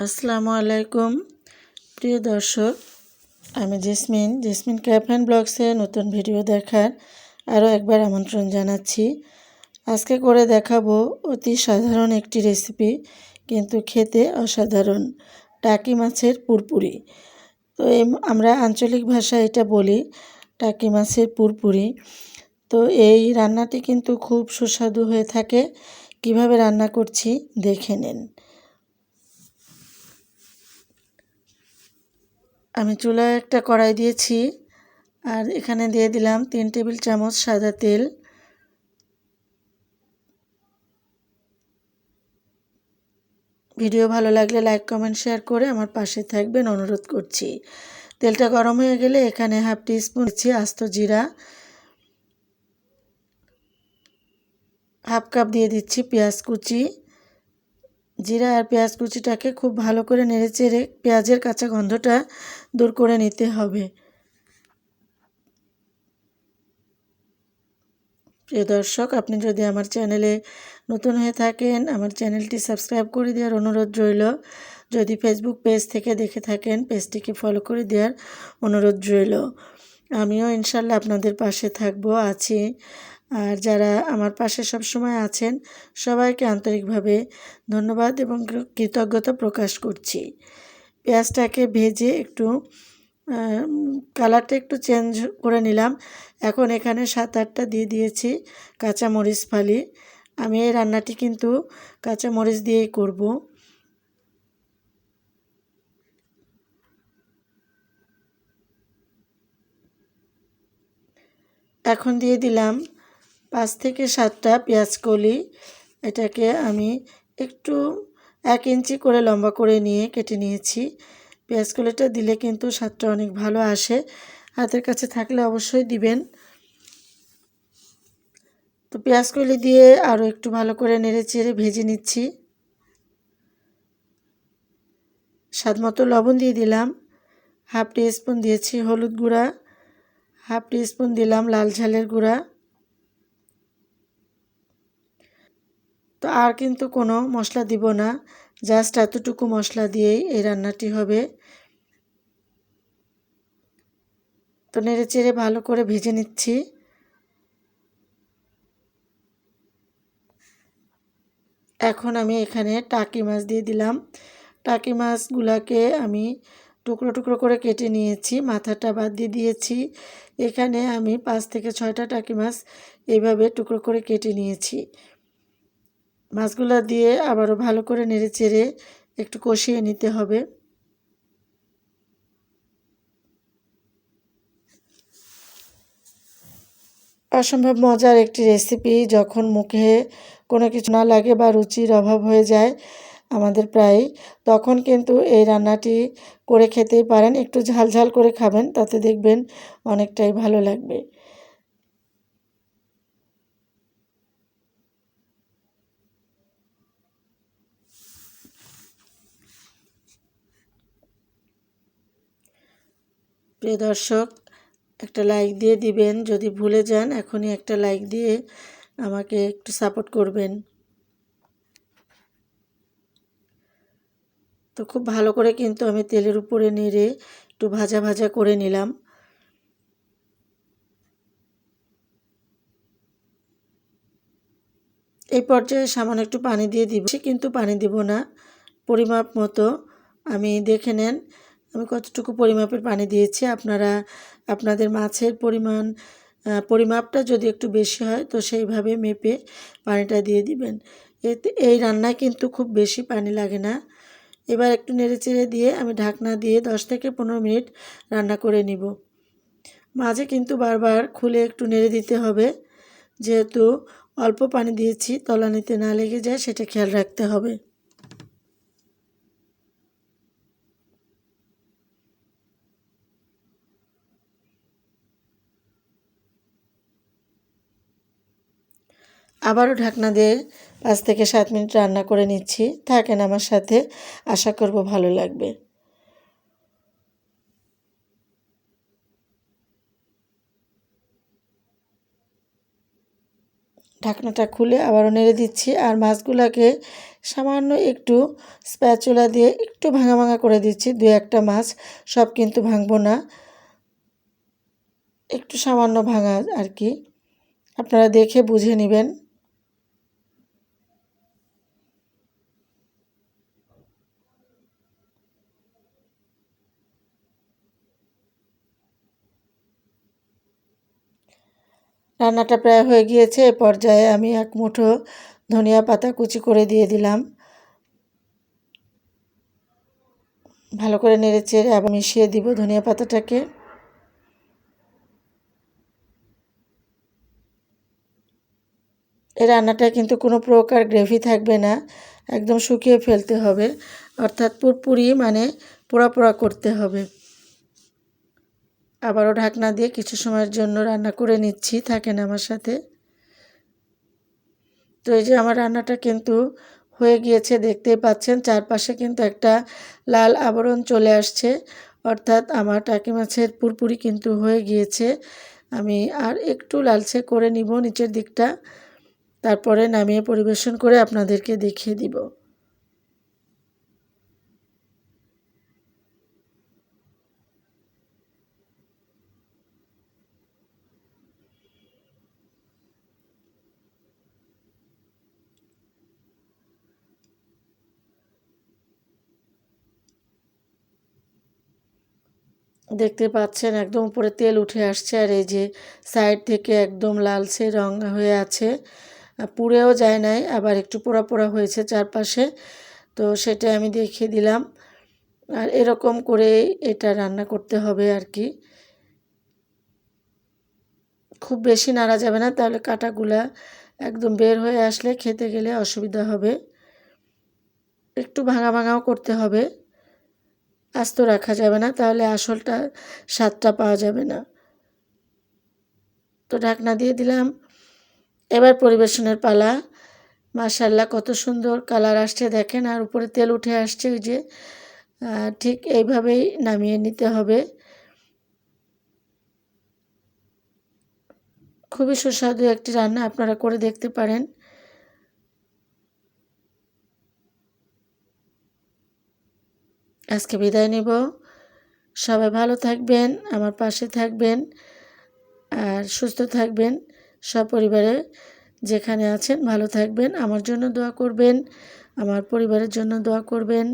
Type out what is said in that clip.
আসসালামু আলাইকুম। প্রিয় দর্শক, আমি জেসমিন। জেসমিন ক্যাফ অ্যান্ড ব্লগসে নতুন ভিডিও দেখার আরও একবার আমন্ত্রণ জানাচ্ছি। আজকে করে দেখাবো অতি সাধারণ একটি রেসিপি, কিন্তু খেতে অসাধারণ। টাকি মাছের পুরপুরি। তো আমরা আঞ্চলিক ভাষায় এটা বলি, টাকি মাছের পুরপুরি। তো এই রান্নাটি কিন্তু খুব সুস্বাদু হয়ে থাকে। কীভাবে রান্না করছি, দেখে নিন। আমি চুলায় একটা কড়াই দিয়েছি আর এখানে দিয়ে দিলাম তিন টেবিল চামচ সাদা তেল। ভিডিও ভালো লাগলে লাইক, কমেন্ট, শেয়ার করে আমার পাশে থাকবেন, অনুরোধ করছি। তেলটা গরম হয়ে গেলে এখানে হাফ টি স্পুন দিচ্ছি আস্ত জিরা। হাফ কাপ দিয়ে দিচ্ছি পেঁয়াজ কুচি। জিরা আর পেঁয়াজ কুচিটাকে খুব ভালো করে নেড়ে চেড়ে পেঁয়াজের কাঁচা গন্ধটা দূর করে নিতে হবে। প্রিয় দর্শক, আপনি যদি আমার চ্যানেলে নতুন হয়ে থাকেন, আমার চ্যানেলটি সাবস্ক্রাইব করে দেওয়ার অনুরোধ রইল। যদি ফেসবুক পেজ থেকে দেখে থাকেন, পেজটিকে ফলো করে দেওয়ার অনুরোধ রইল। আমিও ইনশাল্লাহ আপনাদের পাশে থাকব, আছি। আর যারা আমার পাশে সবসময় আছেন, সবাইকে আন্তরিকভাবে ধন্যবাদ এবং কৃতজ্ঞতা প্রকাশ করছি। পেঁয়াজটাকে ভেজে একটু কালারটা একটু চেঞ্জ করে নিলাম। এখন এখানে সাত আটটা দিয়ে দিয়েছি কাঁচা মরিচ ফালি। আমি এই রান্নাটি কিন্তু কাঁচা মরিচ দিয়েই করব। এখন দিয়ে দিলাম পাঁচ থেকে সাতটা পেঁয়াজ কলি। এটাকে আমি একটু এক ইঞ্চি করে লম্বা করে নিয়ে কেটে নিয়েছি। পেঁয়াজ কলিটা দিলে কিন্তু স্বাদটা অনেক ভালো আসে। হাতের কাছে থাকলে অবশ্যই দিবেন। তো পেঁয়াজ কলি দিয়ে আরও একটু ভালো করে নেড়ে চেড়ে ভেজে নিচ্ছি। স্বাদ মতো লবণ দিয়ে দিলাম। হাফ টি স্পুন দিয়েছি হলুদ গুঁড়া। হাফ টি স্পুন দিলাম লাল ঝালের গুঁড়া। তো আর কিন্তু কোনো মশলা দিব না। জাস্ট এতটুকু মশলা দিয়েই এই রান্নাটি হবে। তো নেড়ে চেড়ে ভালো করে ভেজে নিচ্ছি। এখন আমি এখানে টাকি মাছ দিয়ে দিলাম। টাকি মাছগুলাকে আমি টুকরো টুকরো করে কেটে নিয়েছি, মাথাটা বাদ দিয়ে দিয়েছি। এখানে আমি পাঁচ থেকে ছয়টা টাকি মাছ এইভাবে টুকরো করে কেটে নিয়েছি। মাছগুলো দিয়ে আবারও ভালো করে নেড়ে চেড়ে একটু কষিয়ে নিতে হবে। অসম্ভব মজার একটি রেসিপি যখন মুখে কোনো কিছু না লাগে বা রুচির অভাব হয়ে যায় আমাদের প্রায় তখন কিন্তু এই রান্নাটি করে খেতেই পারেন। একটু ঝাল ঝাল করে খাবেন, তাতে দেখবেন অনেকটাই ভালো লাগবে। প্রিয় দর্শক, একটা লাইক দিয়ে দিবেন। যদি ভুলে যান, এখনই একটা লাইক দিয়ে আমাকে একটু সাপোর্ট করবেন। তো খুব ভালো করে কিন্তু আমি তেলের উপরে নেড়ে একটু ভাজা ভাজা করে নিলাম। এই পর্যায়ে সামান্য একটু পানি দিয়ে দিব। কিন্তু পানি দিব না। পরিমাপ মতো আমি দেখে নেন। আমি কতটুকু পরিমাপের পানি দিয়েছি, আপনারা, আপনাদের মাছের পরিমাণ পরিমাপটা যদি একটু বেশি হয়, তো সেইভাবে মেপে পানিটা দিয়ে দিবেন। এতে, এই রান্নায় কিন্তু খুব বেশি পানি লাগে না। এবার একটু নেড়ে চেড়ে দিয়ে আমি ঢাকনা দিয়ে দশ থেকে পনেরো মিনিট রান্না করে নিব। মাঝে কিন্তু বারবার খুলে একটু নেড়ে দিতে হবে। যেহেতু অল্প পানি দিয়েছি, তলানিতে না লেগে যায়, সেটা খেয়াল রাখতে হবে। আবারও ঢাকনা দিয়ে পাঁচ থেকে সাত মিনিট রান্না করে নিচ্ছি। থাকেন আমার সাথে, আশা করব ভালো লাগবে। ঢাকনাটা খুলে আবারও নেড়ে দিচ্ছি আর মাছগুলোকে সামান্য একটু স্প্যাচুলা দিয়ে একটু ভাঙা ভাঙা করে দিচ্ছি। দু একটা মাছ, সব কিন্তু ভাঙবো না। একটু সামান্য ভাঙা আর কি। আপনারা দেখে বুঝে নেবেন। রান্নাটা প্রায় হয়ে গিয়েছে, এ পর্যায়ে আমি এক মুঠো ধনিয়া পাতা কুচি করে দিয়ে দিলাম। ভালো করে নেড়ে চেড়ে আবার মিশিয়ে দিব ধনিয়া পাতাটাকে। এই রান্নাটা কিন্তু কোনো প্রকার গ্রেভি থাকবে না, একদম শুকিয়ে ফেলতে হবে, অর্থাৎ পুরপুরি মানে পোড়া পোড়া করতে হবে। আবারও ঢাকনা দিয়ে কিছু সময়ের জন্য রান্না করে নিচ্ছি, থাকেন আমার সাথে। তো এই যে আমার রান্নাটা কিন্তু হয়ে গিয়েছে, দেখতেই পাচ্ছেন চারপাশে কিন্তু একটা লাল আবরণ চলে আসছে। অর্থাৎ আমার টাকি মাছের পুরপুরি কিন্তু হয়ে গিয়েছে। আমি আর একটু লালচে করে নিব নিচের দিকটা। তারপরে নামিয়ে পরিবেশন করে আপনাদেরকে দেখিয়ে দিব। দেখতে পাচ্ছেন একদম উপরে তেল উঠে আসছে আর এই যে সাইড থেকে একদম লালচে রং হয়ে আছে। পুড়েও যায় নাই, আবার একটু পোড়া পোড়া হয়েছে চারপাশে। তো সেটা আমি দেখিয়ে দিলাম। আর এরকম করে এটা রান্না করতে হবে আর কি। খুব বেশি নাড়া যাবে না, তাহলে কাটাগুলা একদম বের হয়ে আসলে খেতে গেলে অসুবিধা হবে। একটু ভাঙা ভাঙাও করতে হবে। আস্ত রাখা যাবে না, তাহলে আসলটা স্বাদটা পাওয়া যাবে না। তো ঢাকনা দিয়ে দিলাম। এবার পরিবেশনের পালা। মাশাল্লাহ কত সুন্দর কালার আসছে দেখেন, আর উপরে তেল উঠে আসছে ওই যে। ঠিক এইভাবেই নামিয়ে নিতে হবে। খুবই সুস্বাদু একটি রান্না, আপনারা করে দেখতে পারেন। আজকে বিদায় নিব। সবাই ভালো থাকবেন, আমার পাশে থাকবেন আর সুস্থ থাকবেন। সপরিবারে যেখানে আছেন ভালো থাকবেন, আমার জন্য দোয়া করবেন, আমার পরিবারের জন্য দোয়া করবেন।